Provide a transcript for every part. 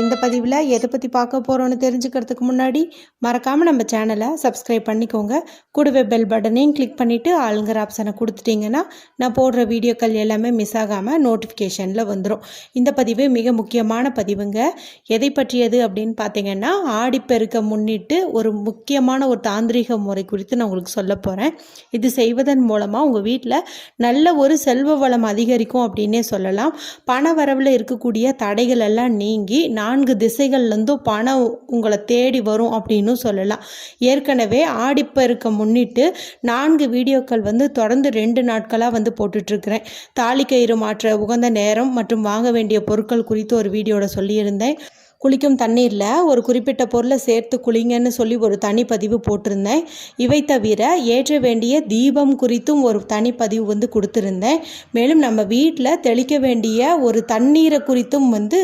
இந்த பதிவில் எதை பற்றி பார்க்க போகிறோன்னு தெரிஞ்சுக்கிறதுக்கு முன்னாடி மறக்காமல் நம்ம சேனலை சப்ஸ்கிரைப் பண்ணிக்கோங்க. கூடவே பெல் பட்டனையும் கிளிக் பண்ணிவிட்டு ஆளுங்கிற ஆப்ஷனை கொடுத்துட்டிங்கன்னா நான் போடுற வீடியோக்கள் எல்லாமே மிஸ் ஆகாமல் நோட்டிஃபிகேஷனில் வந்துடும் இந்த பதிவு மிக முக்கியமான பதிவுங்க. எதை பற்றியது அப்படின்னு பார்த்தீங்கன்னா ஆடிப்பெருக்க முன்னிட்டு ஒரு முக்கியமான ஒரு தாந்திரிக முறை குறித்து நான் உங்களுக்கு சொல்ல போகிறேன் இது செய்வதன் மூலமாக உங்கள் வீட்டில் நல்ல ஒரு செல்வ வளம் அதிகரிக்கும் அப்படின்னே சொல்லலாம். பண வரவில் இருக்கக்கூடிய தடைகள் எல்லாம் நீங்கி நான்கு திசைகள்லேருந்தும் பணம் உங்களை தேடி வரும் அப்படின்னு சொல்லலாம். ஏற்கனவே ஆடிப்பெருக்க முன்னிட்டு நான்கு வீடியோக்கள் வந்து தொடர்ந்து ரெண்டு நாட்களாக வந்து போட்டுட்ருக்கிறேன். கயிறு மாற்ற உகந்த நேரம் மற்றும் வாங்க வேண்டிய பொருட்கள் குறித்து ஒரு வீடியோவில் சொல்லியிருந்தேன். குளிக்கும் தண்ணீரில் ஒரு குறிப்பிட்ட பொருளை சேர்த்து குளிங்கன்னு சொல்லி ஒரு தனிப்பதிவு போட்டிருந்தேன். இவை தவிர ஏற்ற வேண்டிய தீபம் குறித்தும் ஒரு தனிப்பதிவு வந்து கொடுத்துருந்தேன். மேலும் நம்ம வீட்டில் தெளிக்க வேண்டிய ஒரு தண்ணீரை குறித்தும் வந்து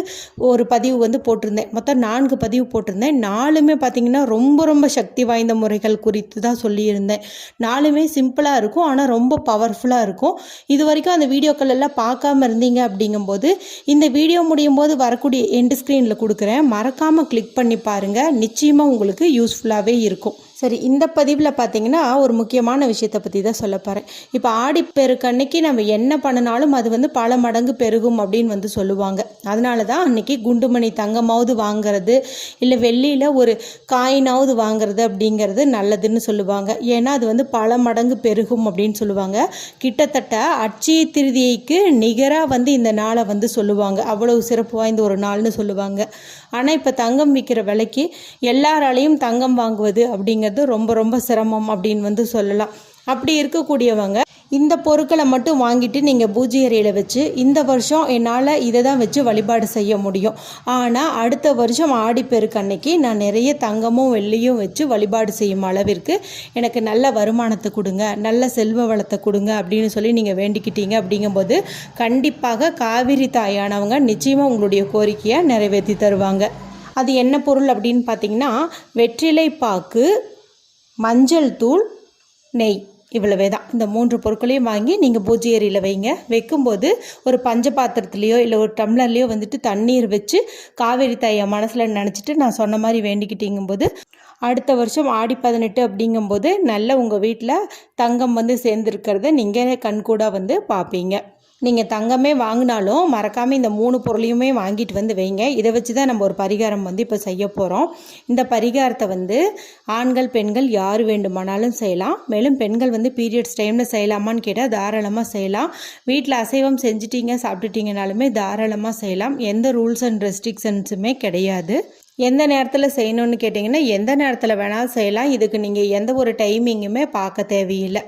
ஒரு பதிவு வந்து போட்டிருந்தேன். மொத்தம் நான்கு பதிவு போட்டிருந்தேன். நாலுமே பார்த்திங்கன்னா ரொம்ப ரொம்ப சக்தி வாய்ந்த முறைகள் குறித்து தான் சொல்லியிருந்தேன். நாலுமே சிம்பிளாக இருக்கும் ஆனால் ரொம்ப பவர்ஃபுல்லாக இருக்கும். இது வரைக்கும் அந்த வீடியோக்கள் எல்லாம் பார்க்காம இருந்தீங்க அப்படிங்கும்போது இந்த வீடியோ முடியும் போது வரக்கூடிய எண்டு ஸ்க்ரீனில் கொடுக்குறேன். மறக்காமல் கிளிக் பண்ணி பாருங்கள் நிச்சயமாக உங்களுக்கு யூஸ்ஃபுல்லாகவே இருக்கும். சரி இந்த பதிவில் பார்த்தீங்கன்னா ஒரு முக்கியமான விஷயத்தை பற்றி தான் சொல்ல போகிறேன் இப்போ ஆடிப்பெருக்கு அன்னைக்கு நம்ம என்ன பண்ணினாலும் அது வந்து பல மடங்கு பெருகும் அப்படின்னு வந்து சொல்லுவாங்க. அதனால தான் அன்னைக்கு குண்டுமணி தங்கமாவது வாங்குறது இல்லை வெள்ளியில் ஒரு காயினாவது வாங்குறது அப்படிங்கிறது நல்லதுன்னு சொல்லுவாங்க. ஏன்னா அது வந்து பல மடங்கு பெருகும் அப்படின்னு சொல்லுவாங்க. கிட்டத்தட்ட அட்சய திருதியைக்கு நிகராக வந்து இந்த நாளை வந்து சொல்லுவாங்க. அவ்வளவு சிறப்பு வாய்ந்த ஒரு நாள்னு சொல்லுவாங்க. ஆனால் இப்போ தங்கம் விற்கிற விலைக்கு எல்லாராலையும் தங்கம் வாங்குவது அப்படிங்கிறது ரொம்ப ரொம்ப சிரமம் அப்படின்னு வந்து சொல்லலாம். அப்படி இருக்கக்கூடியவங்க இந்த பொருட்களை மட்டும் வாங்கிட்டு நீங்கள் பூஜை அறையில் வச்சு இந்த வருஷம் என்னால் இதை தான் வச்சு வழிபாடு செய்ய முடியும். ஆனால் அடுத்த வருஷம் ஆடிப்பெருக்கு அன்னைக்கு நான் நிறைய தங்கமும் வெள்ளியும் வச்சு வழிபாடு செய்யும் அளவிற்கு எனக்கு நல்ல வருமானத்தை கொடுங்க நல்ல செல்வ வளத்தை கொடுங்க அப்படின்னு சொல்லி நீங்கள் வேண்டிக்கிட்டீங்க அப்படிங்கும்போது கண்டிப்பாக காவிரி தாயானவங்க நிச்சயமாக உங்களுடைய கோரிக்கையை நிறைவேற்றி தருவாங்க. அது என்ன பொருள் அப்படின்னு பார்த்தீங்கன்னா வெற்றிலை பாக்கு மஞ்சள் தூள் நெய். இவ்வளவே தான் இந்த மூன்று பொருட்களையும் வாங்கி நீங்கள் பூஜை ஏரியில் வைங்க. வைக்கும்போது ஒரு பஞ்ச பாத்திரத்துலேயோ இல்லை ஒரு டம்ளர்லேயோ வந்துட்டு தண்ணீர் வச்சு காவேரி தாயை மனசில் நினச்சிட்டு நான் சொன்ன மாதிரி வேண்டிக்கிட்டீங்கும்போது அடுத்த வருஷம் ஆடி பதினெட்டு அப்படிங்கும்போது நல்ல உங்கள் வீட்டில் தங்கம் வந்து சேர்ந்துருக்கிறத நீங்கள் கண்கூடாக வந்து பார்ப்பீங்க நீங்கள் தங்கமே வாங்கினாலும் மறக்காமல் இந்த மூணு பொருளையுமே வாங்கிட்டு வந்து வைங்க. இதை வச்சு தான் நம்ம ஒரு பரிகாரம் வந்து இப்போ செய்ய போகிறோம் இந்த பரிகாரத்தை வந்து ஆண்கள் பெண்கள் யார் வேண்டுமானாலும் செய்யலாம். மேலும் பெண்கள் வந்து பீரியட்ஸ் டைமில் செய்யலாமான்னு கேட்டால் தாராளமாக செய்யலாம். வீட்டில் அசைவம் செஞ்சிட்டீங்க சாப்பிட்டுட்டீங்கனாலுமே தாராளமாக செய்யலாம். எந்த ரூல்ஸ் அண்ட் ரெஸ்ட்ரிக்ஷன்ஸுமே கிடையாது. எந்த நேரத்தில் செய்யணும்னு கேட்டிங்கன்னா எந்த நேரத்தில் வேணாலும் செய்யலாம். இதுக்கு நீங்கள் எந்த ஒரு டைமிங்குமே பார்க்க தேவையில்லை.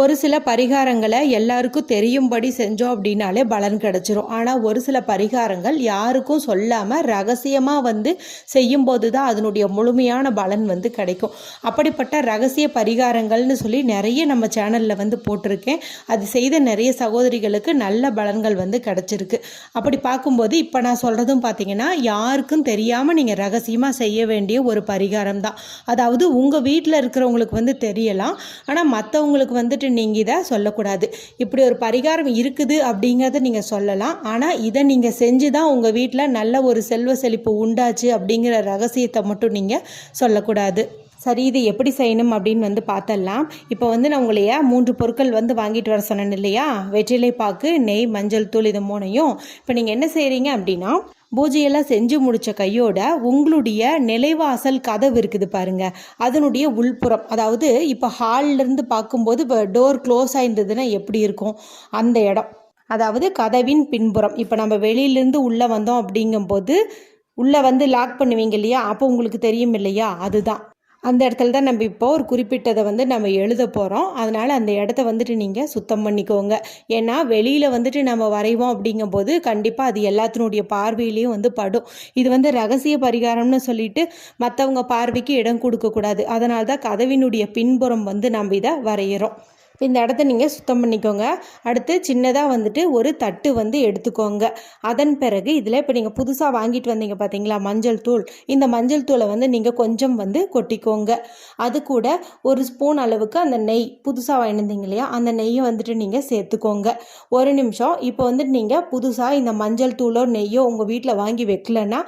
ஒரு சில பரிகாரங்களை எல்லாருக்கும் தெரியும்படி செஞ்சோம் அப்படின்னாலே பலன் கிடச்சிரும். ஆனால் ஒரு சில பரிகாரங்கள் யாருக்கும் சொல்லாமல் ரகசியமாக வந்து செய்யும்போது தான் அதனுடைய முழுமையான பலன் வந்து கிடைக்கும். அப்படிப்பட்ட ரகசிய பரிகாரங்கள்னு சொல்லி நிறைய நம்ம சேனலில் வந்து போட்டிருக்கேன். அது செய்த நிறைய சகோதரிகளுக்கு நல்ல பலன்கள் வந்து கிடச்சிருக்கு. அப்படி பார்க்கும்போது இப்போ நான் சொல்கிறதும் பார்த்தீங்கன்னா யாருக்கும் தெரியாமல் நீங்கள் ரகசியமாக செய்ய வேண்டிய ஒரு பரிகாரம் தான் அதாவது உங்கள் வீட்டில் இருக்கிறவங்களுக்கு வந்து தெரியலாம். ஆனால் மற்றவங்களுக்கு வந்து வந்துட்டு நீங்கள் இதை சொல்லக்கூடாது. இப்படி ஒரு பரிகாரம் இருக்குது அப்படிங்கிறத நீங்கள் சொல்லலாம். ஆனால் இதை நீங்கள் செஞ்சு தான் உங்கள் வீட்டில் நல்ல ஒரு செல்வ செழிப்பு உண்டாச்சு அப்படிங்கிற ரகசியத்தை மட்டும் நீங்கள் சொல்லக்கூடாது. சரி இது எப்படி செய்யணும் அப்படின்னு வந்து பார்த்தலாம் இப்போ வந்து நான் உங்களைய மூன்று பொருட்கள் வந்து வாங்கிட்டு வர சொன்னேன் இல்லையா? வெற்றிலை பாக்கு நெய் மஞ்சள் தூள் இது மூணையும். இப்போ நீங்கள் என்ன செய்கிறீங்க அப்படின்னா பூஜையெல்லாம் செஞ்சு முடித்த கையோட உங்களுடைய நிலைவாசல் கதவு இருக்குது பாருங்க. அதனுடைய உள்புறம் அதாவது இப்போ ஹால்லேருந்து பார்க்கும்போது இப்போ டோர் க்ளோஸ் ஆயிருந்ததுன்னா எப்படி இருக்கும்? அந்த இடம். அதாவது கதவின் பின்புறம். இப்போ நம்ம வெளியிலேருந்து உள்ளே வந்தோம் அப்படிங்கும்போது உள்ளே வந்து லாக் பண்ணுவீங்க இல்லையா? அப்போ உங்களுக்கு தெரியும் இல்லையா? அதுதான். அந்த இடத்துல தான் நம்ம இப்போ ஒரு குறிப்பிட்டதை வந்து நம்ம எழுத போகிறோம் அதனால் அந்த இடத்த வந்துட்டு நீங்கள் சுத்தம் பண்ணிக்கோங்க. ஏன்னா வெளியில் வந்துட்டு நம்ம வரைவோம் அப்படிங்கும்போது கண்டிப்பாக அது எல்லாத்தினுடைய பார்வையிலையும் வந்து படும். இது வந்து ரகசிய பரிகாரம்னு சொல்லிட்டு மற்றவங்க பார்வைக்கு இடம் கொடுக்கக்கூடாது அதனால தான் கதவினுடைய பின்புறம் வந்து நம்ம இதை வரைகிறோம் இப்போ இந்த இடத்த நீங்கள் சுத்தம் பண்ணிக்கோங்க. அடுத்து சின்னதாக வந்துட்டு ஒரு தட்டு வந்து எடுத்துக்கோங்க. அதன் பிறகு இதில் இப்போ நீங்கள் புதுசாக வாங்கிட்டு வந்தீங்க பார்த்தீங்களா மஞ்சள் தூள். இந்த மஞ்சள் தூளை வந்து நீங்கள் கொஞ்சம் வந்து கொட்டிக்கோங்க. அது கூட ஒரு ஸ்பூன் அளவுக்கு அந்த நெய். புதுசாக வாங்கியிருந்தீங்க இல்லையா? அந்த நெய்யை வந்துட்டு நீங்கள் சேர்த்துக்கோங்க. ஒரு நிமிஷம். இப்போ வந்துட்டு நீங்கள் புதுசாக இந்த மஞ்சள் தூளோ நெய்யோ உங்கள் வீட்டில் வாங்கி வைக்கலன்னா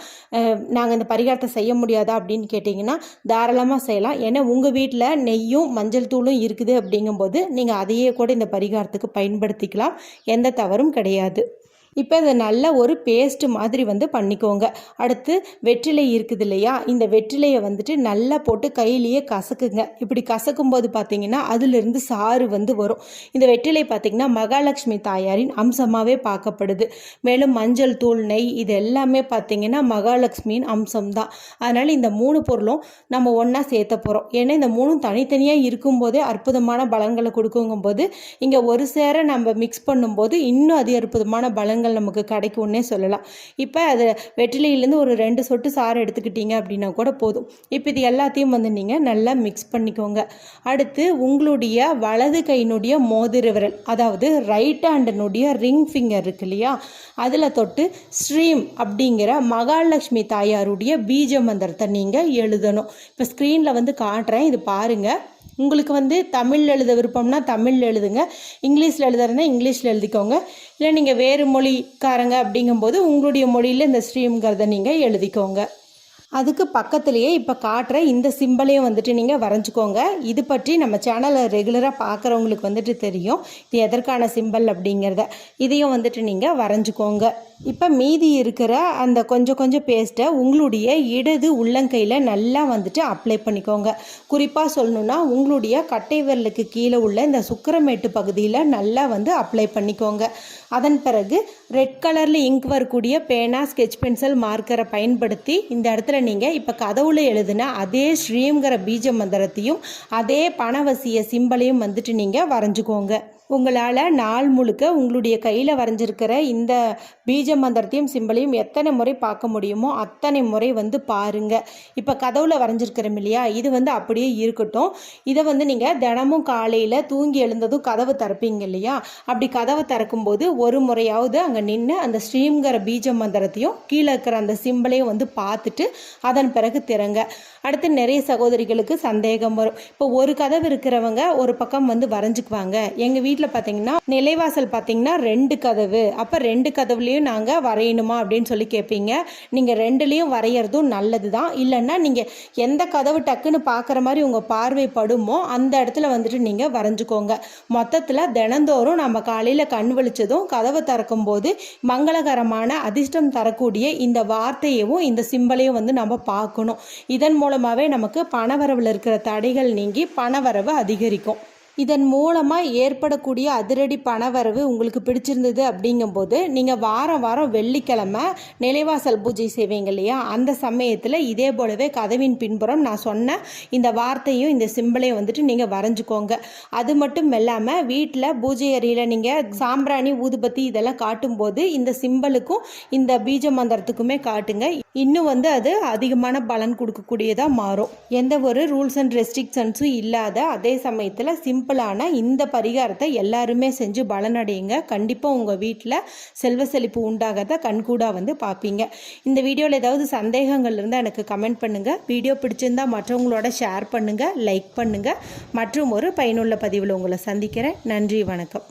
நாங்கள் இந்த பரிகாரத்தை செய்ய முடியாதா அப்படின்னு கேட்டிங்கன்னா தாராளமாக செய்யலாம். ஏன்னா உங்கள் வீட்டில் நெய்யும் மஞ்சள் தூளும் இருக்குது அப்படிங்கும்போது நீங்கள் அதையே கூட இந்த பரிகாரத்துக்கு பயன்படுத்திக்கலாம். எந்த தவறும் கிடையாது. இப்போ இதை நல்ல ஒரு பேஸ்ட் மாதிரி வந்து பண்ணிக்கோங்க. அடுத்து வெற்றிலை இருக்குது இல்லையா? இந்த வெற்றிலையை வந்துட்டு நல்லா போட்டு கையிலேயே கசக்குங்க. இப்படி கசக்கும் போது பார்த்தீங்கன்னா அதிலிருந்து சாறு வந்து வரும். இந்த வெற்றிலை பார்த்திங்கன்னா மகாலட்சுமி தாயாரின் அம்சமாகவே பார்க்கப்படுது. மேலும் மஞ்சள் தூள் நெய் இது எல்லாமே பார்த்திங்கன்னா மகாலட்சுமியின் அம்சம் தான் அதனால் இந்த மூணு பொருளும் நம்ம ஒன்றா சேர்த்த போகிறோம் ஏன்னா இந்த மூணும் தனித்தனியாக இருக்கும்போதே அற்புதமான பலன்களை கொடுக்குங்கும்போது இங்கே ஒரு சேர நம்ம மிக்ஸ் பண்ணும்போது இன்னும் அதி அற்புதமான பலன்கள் பலன்கள் நமக்கு கிடைக்கும்னே சொல்லலாம். இப்போ அது வெற்றிலையிலேருந்து ஒரு ரெண்டு சொட்டு சாறு எடுத்துக்கிட்டீங்க அப்படின்னா கூட போதும். இப்போ இது எல்லாத்தையும் வந்து நீங்கள் நல்லா மிக்ஸ் பண்ணிக்கோங்க. அடுத்து உங்களுடைய வலது கையினுடைய மோதிர விரல் அதாவது ரைட் ஹேண்டனுடைய ரிங் ஃபிங்கர் இருக்கு இல்லையா? அதில் தொட்டு ஸ்ரீம் அப்படிங்கிற மகாலட்சுமி தாயாருடைய பீஜ மந்திரத்தை நீங்கள் எழுதணும். இப்போ ஸ்க்ரீனில் வந்து காட்டுறேன். இது பாருங்கள் உங்களுக்கு வந்து தமிழ் எழுத விருப்பம்னா தமிழ் எழுதுங்க. இங்கிலீஷில் எழுதுறதுனா இங்கிலீஷில் எழுதிக்கோங்க. இல்லை நீங்கள் வேறு மொழிக்காரங்க அப்படிங்கும்போது உங்களுடைய மொழியில் இந்த ஸ்ட்ரீம்ங்கிறத நீங்கள் எழுதிக்கோங்க. அதுக்கு பக்கத்துலேயே இப்போ காட்டுற இந்த சிம்பிளையும் வந்துட்டு நீங்கள் வரைஞ்சிக்கோங்க. இது பற்றி நம்ம சேனலை ரெகுலராக பார்க்குறவங்களுக்கு வந்துட்டு தெரியும். இது எதற்கான சிம்பிள் அப்படிங்கிறத. இதையும் வந்துட்டு நீங்கள் வரைஞ்சிக்கோங்க. இப்போ மீதி இருக்கிற அந்த கொஞ்சம் கொஞ்சம் பேஸ்ட்டை உங்களுடைய இடது உள்ளங்கையில் நல்லா வந்துட்டு அப்ளை பண்ணிக்கோங்க. குறிப்பாக சொல்லணுன்னா உங்களுடைய கட்டை விரலுக்கு கீழே உள்ள இந்த சுக்கரமேட்டு பகுதியில் நல்லா வந்து அப்ளை பண்ணிக்கோங்க. அதன் பிறகு ரெட் கலரில் இங்க் வரக்கூடிய பேனா ஸ்கெச் பென்சில் மார்க்கரை பயன்படுத்தி இந்த இடத்துல நீங்கள் இப்போ கதவுல எழுதுன அதே ஸ்ரீங்கிற பீஜ மந்திரத்தையும் அதே பணவசிய சிம்பலையும் வந்துட்டு நீங்கள் வரைஞ்சிக்கோங்க. உங்களால் நாள் முழுக்க உங்களுடைய கையில் வரைஞ்சிருக்கிற இந்த பீஜ மந்திரத்தையும் சிம்பிளையும் எத்தனை முறை பார்க்க முடியுமோ அத்தனை முறை வந்து பாருங்கள் இப்போ கதவுல வரைஞ்சிருக்கிறோம் இல்லையா? இது வந்து அப்படியே இருக்கட்டும். இதை வந்து நீங்கள் தினமும் காலையில் தூங்கி எழுந்ததும் கதவு திறப்பீங்க இல்லையா? அப்படி கதவை திறக்கும்போது ஒரு முறையாவது அங்கே நின்று அந்த ஸ்ரீங்கிற பீஜ மந்திரத்தையும் கீழே இருக்கிற அந்த சிம்பிளையும் வந்து பார்த்துட்டு அதன் பிறகு திறங்க. அடுத்து நிறைய சகோதரிகளுக்கு சந்தேகம் வரும். இப்போ ஒரு கதவு இருக்கிறவங்க ஒரு பக்கம் வந்து வரைஞ்சிக்குவாங்க. எங்கள் வீட்டில் வீட்டில் பார்த்தீங்கன்னா நிலைவாசல் பார்த்தீங்கன்னா ரெண்டு கதவு. அப்போ ரெண்டு கதவுலேயும் நாங்கள் வரையணுமா அப்படின்னு சொல்லி கேட்பீங்க நீங்கள் ரெண்டுலேயும் வரைகிறதும் நல்லது தான் இல்லைன்னா நீங்கள் எந்த கதவு டக்குன்னு பார்க்குற மாதிரி உங்கள் பார்வை படுமோ அந்த இடத்துல வந்துட்டு நீங்கள் வரைஞ்சிக்கோங்க. மொத்தத்தில் தினந்தோறும் நம்ம காலையில் கண் விழிச்சதும் கதவை திறக்கும் போது மங்களகரமான அதிர்ஷ்டம் தரக்கூடிய இந்த வார்த்தையவும் இந்த சிம்பலையும் வந்து நம்ம பார்க்கணும். இதன் மூலமாகவே நமக்கு பணவரவில் இருக்கிற தடைகள் நீங்கி பணவரவு அதிகரிக்கும். இதன் மூலமாக ஏற்படக்கூடிய அதிரடி பணவரவு உங்களுக்கு பிடிச்சிருந்தது அப்படிங்கும்போது நீங்கள் வாரம் வாரம் வெள்ளிக்கிழமை நிலைவாசல் பூஜை செய்வீங்க இல்லையா? அந்த சமயத்தில் இதே போலவே கதவின் பின்புறம் நான் சொன்ன இந்த வார்த்தையும் இந்த சிம்பிளையும் வந்துட்டு நீங்கள் வரைஞ்சிக்கோங்க. அது மட்டும் இல்லாமல் வீட்டில் பூஜை அறையில் நீங்கள் சாம்பிராணி ஊதுபத்தி இதெல்லாம் காட்டும்போது இந்த சிம்பிளுக்கும் இந்த பீஜ மந்திரத்துக்குமே காட்டுங்க. இன்னும் வந்து அது அதிகமான பலன் கொடுக்கக்கூடியதாக மாறும். எந்த ஒரு ரூல்ஸ் அண்ட் ரெஸ்ட்ரிக்ஷன்ஸும் இல்லாத அதே சமயத்தில் சிம்பிளான இந்த பரிகாரத்தை எல்லாருமே செஞ்சு பலனடையுங்க. கண்டிப்பாக உங்கள் வீட்டில் செல்வ செழிப்பு உண்டாகிறத கண்கூடாக வந்து பார்ப்பீங்க இந்த வீடியோவில் ஏதாவது சந்தேகங்கள் இருந்தால் எனக்கு கமெண்ட் பண்ணுங்கள் வீடியோ பிடிச்சிருந்தால் மற்றவங்களோட ஷேர் பண்ணுங்கள் லைக் பண்ணுங்கள் மற்றும் ஒரு பயனுள்ள பதிவில் உங்களை சந்திக்கிறேன். நன்றி வணக்கம்.